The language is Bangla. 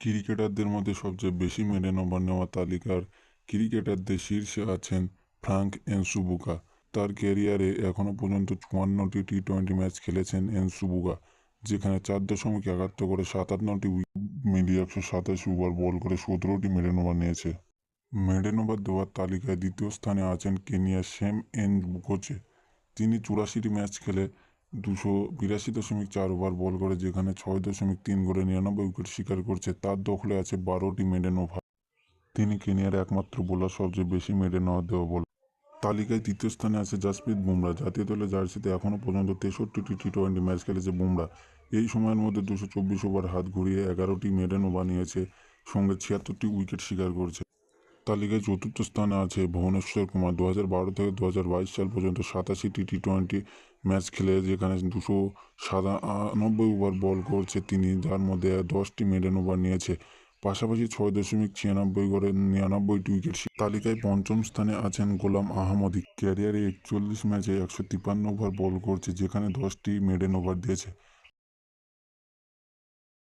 ক্রিকেটারদের মধ্যে সবচেয়ে বেশি মেডেন ওভার নেওয়া তালিকার ক্রিকেটারদের শীর্ষে আছেন ফ্রাঙ্ক এনসুবুকা। তার ক্যারিয়ারে এখনও পর্যন্ত চুয়ান্নটি টি টোয়েন্টি ম্যাচ খেলেছেন এনসুবুকা, যেখানে চার দশমিক একাত্তর করে সাতান্নটি মিলিয়ে একশো সাতাশ ওভার বল করে সতেরোটি মেডেন ওভার নিয়েছে। মেডেন ওভার দেওয়ার তালিকায় দ্বিতীয় স্থানে আছেন কেনিয়ার সেম এন বুকোচে তিনি চুরাশিটি ম্যাচ খেলে দুশো বিরাশি দশমিক চার ওভার বল করে যেখানে ছয় দশমিক তিন করে নিরানব্বই উইকেট শিকার করছে। তার দখলে আছে বারোটি মেডেন ওভার। তিনি কেনিয়ার একমাত্র বোলার, সবচেয়ে বেশি মেডেন ওভার দেওয়া বল। তালিকায় তৃতীয় স্থানে আছে জাসপ্রীত বুমরা। জাতীয় দলের জার্সিতে এখনও পর্যন্ত তেষট্টিটি টি টোয়েন্টি ম্যাচ খেলেছে বুমরা। এই সময়ের মধ্যে দুশো চব্বিশ ওভার হাত ঘুরিয়ে এগারোটি মেডেন ওভার নিয়েছে। সঙ্গে ছিয়াত্তরটি উইকেট শিকার করছে। তালিকায় চতুর্থ স্থানে আছে ভুবনেশ্বর কুমার। দু হাজার বারো থেকে দু হাজার বাইশ সাল পর্যন্ত সাতাশিটি টি টোয়েন্টি ম্যাচ খেলে যেখানে দুশো সাতানব্বই ওভার বল করছে তিনি। যার মধ্যে দশটি মেডেন ওভার নিয়েছে, পাশাপাশি ছয় দশমিক ছিয়ানব্বই গড়ে নিরানব্বইটি উইকেট তালিকায় পঞ্চম স্থানে আছেন গোলাম আহমদি। ক্যারিয়ারে একচল্লিশ ম্যাচে একশো তিপ্পান্ন ওভার বল করছে, যেখানে দশটি মেডেন ওভার দিয়েছে।